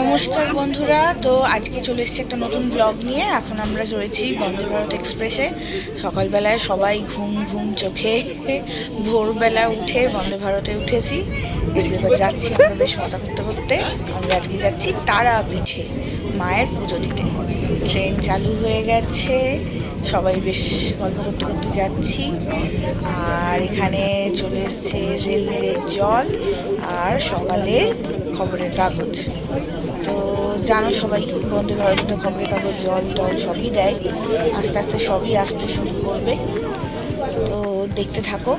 নমস্কার বন্ধুরা, তো আজকে চলে এসেছি একটা নতুন ব্লগ নিয়ে। এখন আমরা রয়েছি বন্দে ভারত এক্সপ্রেসে। সকালবেলায় সবাই ঘুম ঘুম চোখে, ভোরবেলা উঠে বন্দে ভারতে উঠেছি। এবার যাচ্ছি আমরা বেশ মজা করতে করতে। আমরা আজকে যাচ্ছি তারাপীঠে, মায়ের পুজো দিতে। ট্রেন চালু হয়ে গেছে, সবাই বেশ গল্প করতে করতে যাচ্ছি। আর এখানে চলে এসছে রেলনের জল। আর সকালে খবরের কাগজ। তো জানো সবাই বন্ধু ভাবে তো খবরের কাগজ, জল টল সবই দেয়। আস্তে আস্তে সবই আসতে শুরু করবে। তো দেখতে থাকো।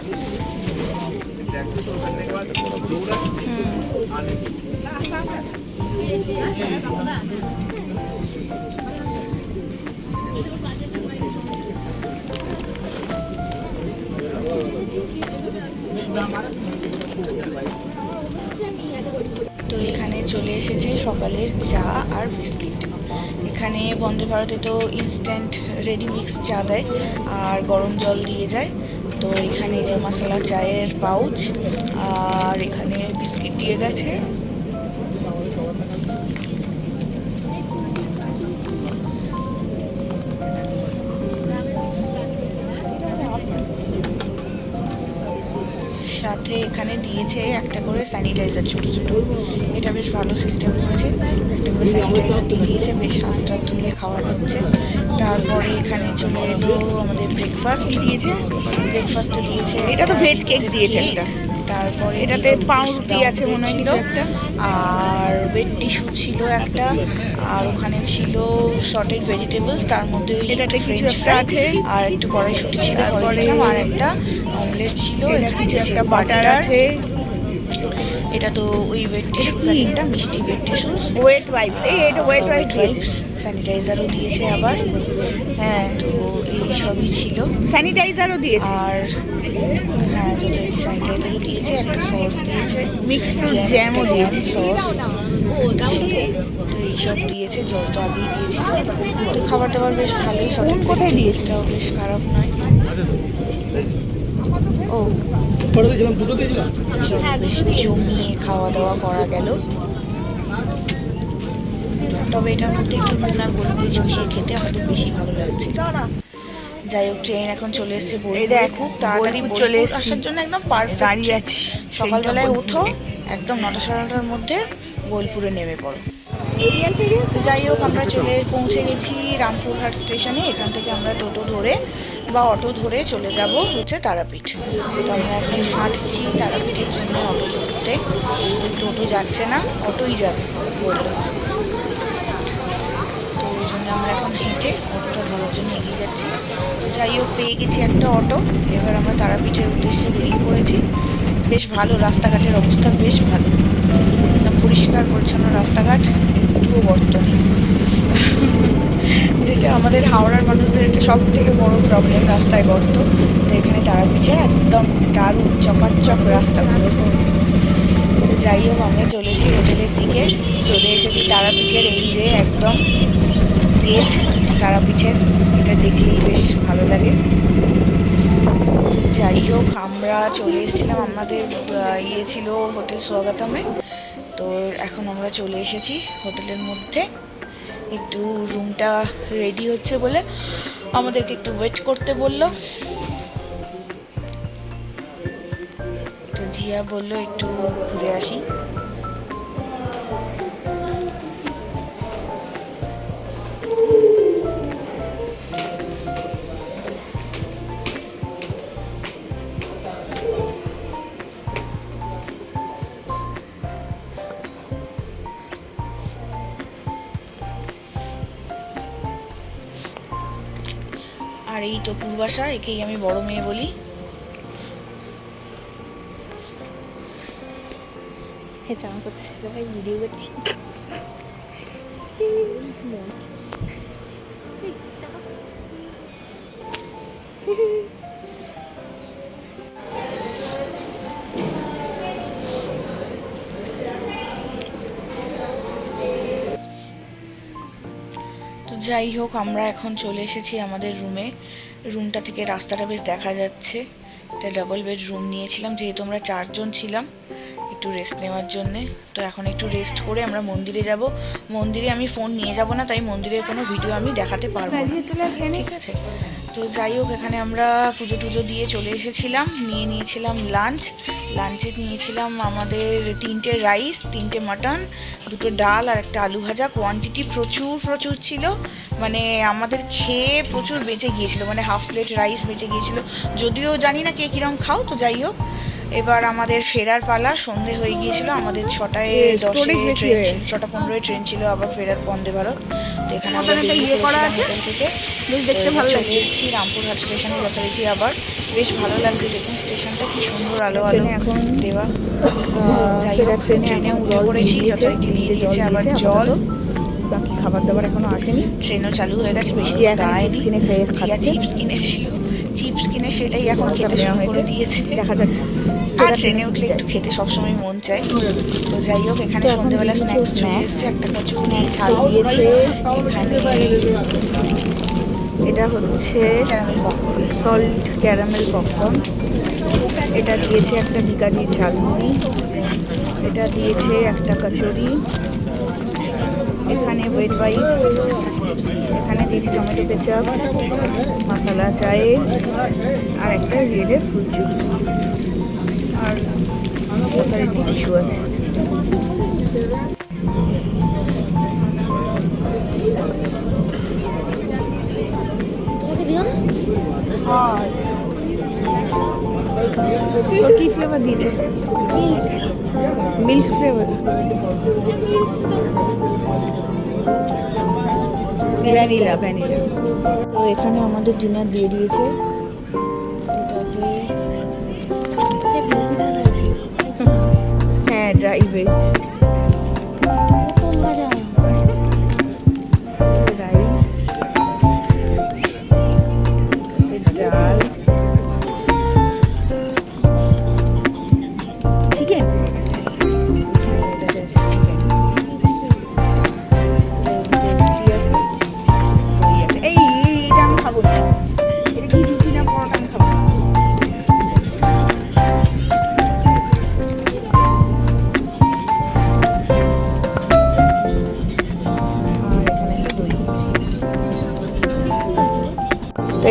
তো সকালের চা আর বিস্কিট। এখানে বন্দে ভারতে তো ইনস্ট্যান্ট রেডি মিক্স চা দেয় আর গরম জল দিয়ে যায়। তো এখানে যে মশলা, চায়ের পাউচ আর এখানে বিস্কিট দিয়ে গেছে। সাথে এখানে দিয়েছে একটা করে স্যানিটাইজার ছোটো ছোটো। এটা বেশ ভালো সিস্টেম করেছে। একটা করে স্যানিটাইজার দিয়ে দিয়েছে বেশ হাতটা ধুয়ে খাওয়া যাচ্ছে। তারপরে এখানে চলে এলো আমাদের ব্রেকফাস্ট দিয়েছে? ব্রেকফাস্টে দিয়েছে এটা তো ভেজ কেক দিয়েছে। তারপরে এটাতে পাউরুটি আছে মনে হয় একটা। আর ওয়েট টিস্যু ছিল একটা আর ওখানে ছিল শর্টেড ভেজিটেবলস তার মধ্যে ওই এটাতে একটু কিছু ফ্রেঞ্চ একটা ফ্রাই আছে। আর একটু কড়াইশুটি ছিল আর একটা অমলেট ছিল এখানে একটা বাটার আছে এটা তো ওই ওয়েট টিস্যু? প্যাকেটটা মিষ্টি ওয়েট টিস্যু ওয়েট ওয়াইপ এই এটা ওয়েট ওয়াইপ দিয়েছে। স্যানিটাইজারও দিয়েছে আবার। হ্যাঁ। তো এই সবই ছিল। স্যানিটাইজারও দিয়েছে। আর হ্যাঁ যথারীতি স্যানিটাইজারও দিয়েছে একটা সস দিয়েছে। মিক্স ফ্রুট জ্যামও দিয়েছে। সস তো এইসব দিয়েছে জল তো আগেই দিয়েছিল। তো খাবার দাবার বেশ ভালোই সব কোথায় দিয়েছে? বেশ খারাপ নয়। ও। চল বেশ জমিয়ে খাওয়া দাওয়া করা গেল। তবে এটার মধ্যে একটু নুন আর গোলমরিচ মিশিয়ে খেতে আমাদের বেশি ভালো লাগছিল যাই হোক ট্রেন এখন চলে এসেছে বোলপুরে। খুব তাড়াতাড়ি চলে আসার জন্য একদম পারফেক্ট দাঁড়িয়ে আছি। সকালবেলায় ওঠো একদম নটা সাড়ে নটার মধ্যে বোলপুরে নেমে পড়ো। যাই হোক আমরা চলে পৌঁছে গেছি রামপুরহাট স্টেশনে। এখান থেকে আমরা টোটো ধরে বা অটো ধরে চলে যাব হচ্ছে তারাপীঠ। তো আমরা এখন হাঁটছি তারাপীঠের জন্য অটো ধরতে। টোটো যাচ্ছে না, অটোই যাবে বলল। তো ওই জন্য আমরা এখন হেঁটে অটোটা ধরার জন্য এগিয়ে যাচ্ছি। তো যাই হোক, পেয়ে গেছি একটা অটো। এবার আমরা তারাপীঠের উদ্দেশ্যে বেরিয়ে পড়েছি। বেশ ভালো, রাস্তাঘাটের অবস্থা বেশ ভালো। সব থেকে বড় প্রবলেম রাস্তায় গর্ত। তো এখানে তারাপীঠে একদম দারুণ চকাচক রাস্তা রাস্তাগুলো। তো যাই হোক, আমরা চলেছি হোটেলের দিকে। চলে এসেছি তারাপীঠের এই যে একদম গেট তারাপীঠের। এটা দেখলেই বেশ ভালো লাগে। যাই হোক, আমরা চলে এসেছিলাম আমাদের ইয়ে ছিল হোটেল স্বাগতমে। তো এখন আমরা চলে এসেছি হোটেলের মধ্যে। একটু রুমটা রেডি হচ্ছে বলে আমাদেরকে একটু ওয়েট করতে বলল। তো জিয়া বলল, একটু ঘুরে আসি। আর এই তো পূর্বাশা একেই আমি বড় মেয়ে বলি। ভাই ভিডিও করছি। তো যাই হোক আমরা এখন চলে এসেছি আমাদের রুমে। রুমটা থেকে রাস্তাটা বেশ দেখা যাচ্ছে। একটা ডাবল বেড রুম নিয়েছিলাম যেহেতু আমরা চারজন ছিলাম একটু রেস্ট নেওয়ার জন্যে। তো এখন একটু রেস্ট করে আমরা মন্দিরে যাব। মন্দিরে আমি ফোন নিয়ে যাব না তাই মন্দিরের কোনো ভিডিও আমি দেখাতে পারব ঠিক আছে? তো যাই হোক, এখানে আমরা পুজো টুজো দিয়ে চলে এসেছিলাম। নিয়ে নিয়েছিলাম লাঞ্চ লাঞ্চে নিয়েছিলাম আমাদের তিনটে রাইস তিনটে মাটন দুটো ডাল আর একটা আলু ভাজা। কোয়ান্টিটি প্রচুর প্রচুর ছিল। মানে আমাদের খেয়ে প্রচুর বেঁচে গিয়েছিল। মানে হাফ প্লেট রাইস বেঁচে গিয়েছিল। যদিও জানি না কে কীরকম খাও, তো যাই হোক। এবার আমাদের ফেরার পালা সন্ধে হয়ে গিয়েছিল আমাদের ছটায় দশে ট্রেন ছটা পনেরোয় ট্রেন ছিল আবার ফেরার বন্দে ভারত। তো এখানে আমরা বেরিয়ে ইয়ে পড়েছিলাম। হোটেল থেকে। দেখতে ভালো চলে এসেছি রামপুরহাট স্টেশনে যথারীতি আবার। বেশ ভালো লাগছে দেখুন স্টেশনটা কি সুন্দর আলো আলো এখন, দেওয়া। যাই হোক ট্রেনে উঠে পড়েছি যথারীতি দিয়ে তিনটে দিয়েছে আবার জল। বাকি খাবার দাবার এখনও আসেনি। ট্রেনও চালু হয়ে গেছে বেশি দাঁড়ায়নি। কিনে খেয়ে চিপস কিনেছিল। চিপস কিনে সেটাই এখন খেতে শুরু করে। দিয়েছে। দেখা যাক। আর ট্রেনে উঠলে একটু খেতে সবসময় মন চায়। তো যাই হোক এখানে সন্ধ্যেবেলা স্ন্যাক্স চলে। এসেছে একটা কচুরি Snacks ঝাল দিয়েছে। এখানে এটা হচ্ছে সল্ট ক্যারামেল পপকর্ন। এটা দিয়েছে একটা বিকাজি ঝালমুড়ি এটা দিয়েছে একটা কচুরি। এখানে ওয়েট বাইট এখানে দিয়েছি টমেটো কেচাপ মশলা চায়ে আর একটা রেডের ফ্রুট জুস আর ফ্লেভার দিয়েছে মিল্ক ফ্লেভার ভ্যানিলা ভ্যানিলা তো এখানে আমাদের ডিনার দিয়ে দিয়েছে। হ্যাঁ ড্রাই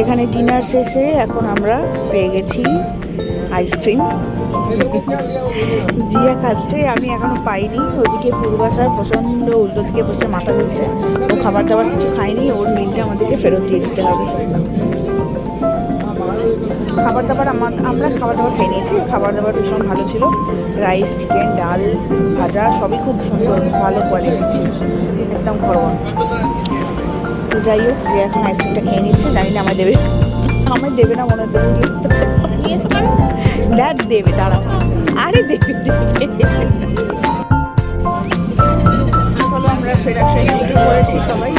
এখানে ডিনার শেষে এখন আমরা পেয়ে গেছি আইসক্রিম। জিয়া খাচ্ছে, আমি এখনও পাইনি। ওদিকে পূর্বাশার প্রচণ্ড উল্টো দিকে বসে মাথা ঘুরছে। ও খাবার দাবার কিছু খায়নি, ওর মিলটা আমাদেরকে ফেরত দিয়ে দিতে হবে। খাবার দাবার আমার, আমরা খাবার দাবার খেয়ে নিয়েছি। খাবার দাবার ভীষণ ভালো ছিল। রাইস, চিকেন, ডাল, ভাজা সবই খুব সুন্দর, ভালো কোয়ালিটির ছিল। একদম ঘরোয়া। তো যাই হোক, যে এখন আইসক্রিমটা খেয়ে নিচ্ছে, জানি না আমার দেবে। আমার দেবে না মনে হচ্ছে দেখ দেবে দাঁড়াও আরে দেবে আমরা ট্রেনে পড়েছি সবাই।